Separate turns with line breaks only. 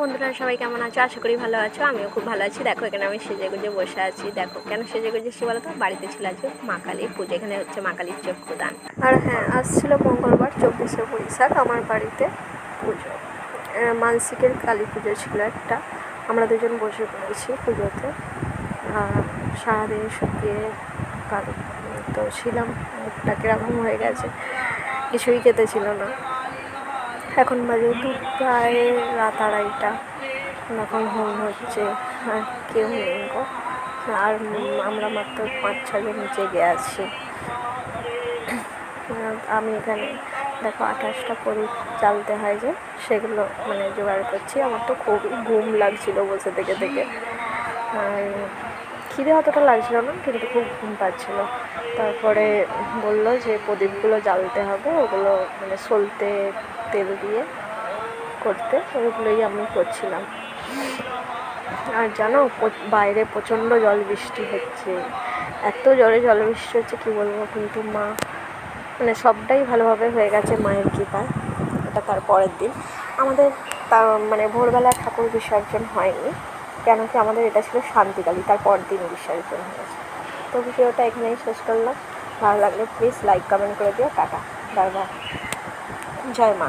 বন্ধুরা, সবাই কেমন আছো? আশা করি ভালো আছো। আমিও খুব ভালো আছি। দেখো, এখানে আমি সেজে গুজে বসে আছি। দেখো, কেন সেজে গুজেছি বলো তো? বাড়িতে ছিল আজকে মা কালীর পুজো। এখানে হচ্ছে মা কালীর চক্ষুদান। আর হ্যাঁ আসছিল মঙ্গলবার, চব্বিশে বৈশাখ, আমার বাড়িতে পুজো। মানসিকের কালী পুজো ছিল একটা। আমরা দুজন বসে পড়েছি পুজোতে। সারাদিন শুকিয়ে কালী তো ছিলাম। মুখটা কীরকম হয়ে গেছে, কিছুই খেতে ছিল না। এখন বাজে দু, প্রায় রাত আড়াইটা। এখন হোম হচ্ছে। আর কেউ নেই গো। আর আমরা মাত্র পাঁচ ছজন জেগে আছি। আমি এখানে, দেখো আঠাশটা করে চালতে হয় যে, সেগুলো মানে জোগাড় করছি। আমার তো খুবই ঘুম লাগছিল বসে থেকে থেকে। খিদে অতটা লাগছিল না, কিন্তু খুব ঘুম পাচ্ছিল। তারপরে বলল যে প্রদীপগুলো জ্বালতে হবে, ওগুলো মানে সলতে তেল দিয়ে করতে ওইগুলোই আমি করছিলাম। আর জানো বাইরে প্রচণ্ড জল বৃষ্টি হচ্ছে। এত জোরে জল বৃষ্টি হচ্ছে, কী বলব কিন্তু মা মানে সবটাই ভালোভাবে হয়ে গেছে মায়ের কৃপায়। এটা তার পরের দিন। আমাদের তার মানে ভোরবেলা ঠাকুর বিসর্জন হয়নি কেন কি আমাদের এটা ছিল শান্তিকালী, তার পরের দিন বিসর্জন হয়েছে। তো ভিডিওটা এখানেই শেষ করলাম। ভালো লাগলে প্লিজ লাইক কমেন্ট করে দিও। টাটা বাই বাই জয় মা